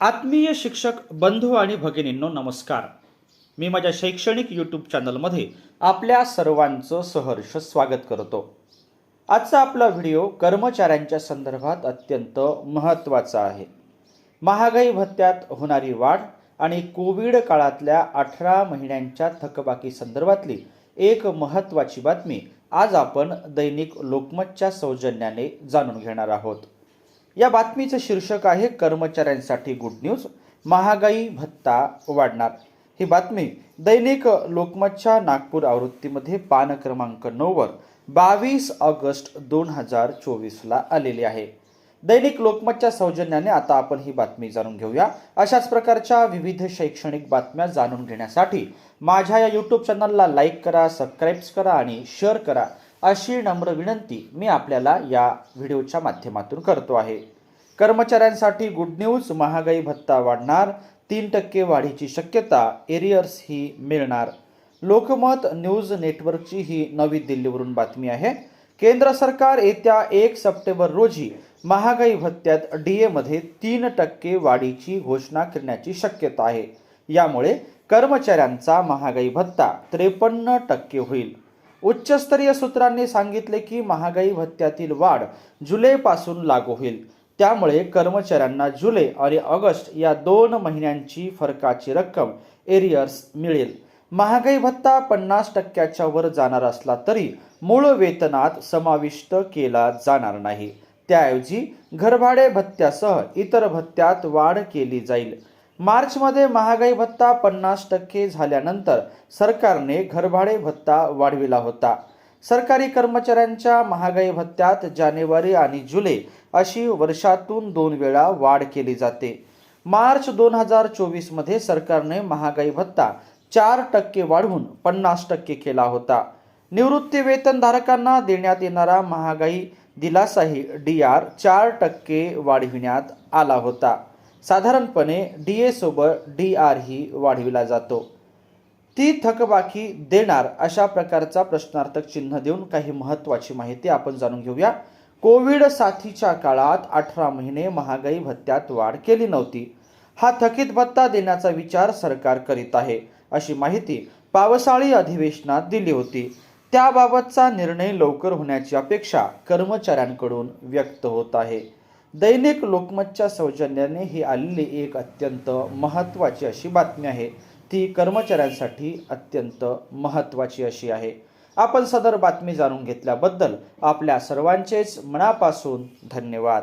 आत्मीय शिक्षक बंधू आणि भगिनींनो नमस्कार. मी माझ्या शैक्षणिक यूट्यूब चॅनलमध्ये आपल्या सर्वांचं सहर्ष स्वागत करतो. आजचा आपला व्हिडिओ कर्मचाऱ्यांच्या संदर्भात अत्यंत महत्त्वाचा आहे. महागाई भत्त्यात होणारी वाढ आणि कोविड काळातल्या अठरा महिन्यांच्या थकबाकी संदर्भातली एक महत्त्वाची बातमी आज आपण दैनिक लोकमतच्या सौजन्याने जाणून घेणार आहोत. या बातमीचं शीर्षक आहे कर्मचाऱ्यांसाठी गुड न्यूज महागाई भत्ता वाढणार. ही बातमी दैनिक लोकमतच्या नागपूर आवृत्तीमध्ये पान क्रमांक नऊवर बावीस ऑगस्ट दोन हजार चोवीसला आलेली आहे. दैनिक लोकमतच्या सौजन्याने आता आपण ही बातमी जाणून घेऊया. अशाच प्रकारच्या विविध शैक्षणिक बातम्या जाणून घेण्यासाठी माझ्या या यूट्यूब चॅनलला लाईक करा सबस्क्राईब करा आणि शेअर करा. अशी नम्र विनंती मी आपल्याला या व्हिडिओच्या माध्यमातून करतो आहे. कर्मचाऱ्यांसाठी गुड न्यूज महागाई भत्ता वाढणार तीन टक्के वाढीची शक्यता एरियर्स ही मिळणार. लोकमत न्यूज नेटवर्कची ही नवी दिल्लीवरून बातमी आहे. केंद्र सरकार येत्या एक सप्टेंबर रोजी महागाई भत्त्यात डी एमध्ये तीन टक्के वाढीची घोषणा करण्याची शक्यता आहे. यामुळे कर्मचाऱ्यांचा महागाई भत्ता त्रेपन्न टक्के होईल. उच्चस्तरीय सूत्रांनी सांगितले की महागाई भत्त्यातील वाढ जुलैपासून लागू होईल. त्यामुळे कर्मचाऱ्यांना जुलै आणि ऑगस्ट या दोन महिन्यांची फरकाची रक्कम एरियर्स मिळेल. महागाई भत्ता पन्नास टक्क्याच्या वर जाणार असला तरी मूळ वेतनात समाविष्ट केला जाणार नाही. त्याऐवजी घरभाडे भत्त्यासह इतर भत्त्यात वाढ केली जाईल. मार्चमध्ये महागाई भत्ता पन्नास टक्के झाल्यानंतर सरकारने घरभाडे भत्ता वाढविला होता. सरकारी कर्मचाऱ्यांच्या महागाई भत्त्यात जानेवारी आणि जुलै अशी वर्षातून दोन वेळा वाढ केली जाते. मार्च दोन हजार चोवीसमध्ये सरकारने महागाई भत्ता चार टक्के वाढवून पन्नास टक्के केला होता. निवृत्ती वेतनधारकांना देण्यात येणारा महागाई दिलासाही डी आर चार टक्के वाढविण्यात आला होता. साधारणपणे डी ए सोबत डी आर ही वाढविला जातो. ती थकबाकी देणार अशा प्रकारचा प्रश्नार्थक चिन्ह देऊन काही महत्त्वाची माहिती आपण जाणून घेऊया. कोविड साथीच्या काळात अठरा महिने महागाई भत्त्यात वाढ केली नव्हती. हा थकीत भत्ता देण्याचा विचार सरकार करीत आहे अशी माहिती पावसाळी अधिवेशनात दिली होती. त्याबाबतचा निर्णय लवकर होण्याची अपेक्षा कर्मचाऱ्यांकडून व्यक्त होत आहे. दैनिक लोकमतच्या सौजन्याने ही आलेली एक अत्यंत महत्त्वाची अशी बातमी आहे. ती कर्मचाऱ्यांसाठी अत्यंत महत्त्वाची अशी आहे. आपण सदर बातमी जाणून घेतल्याबद्दल आपल्या सर्वांचेच मनापासून धन्यवाद.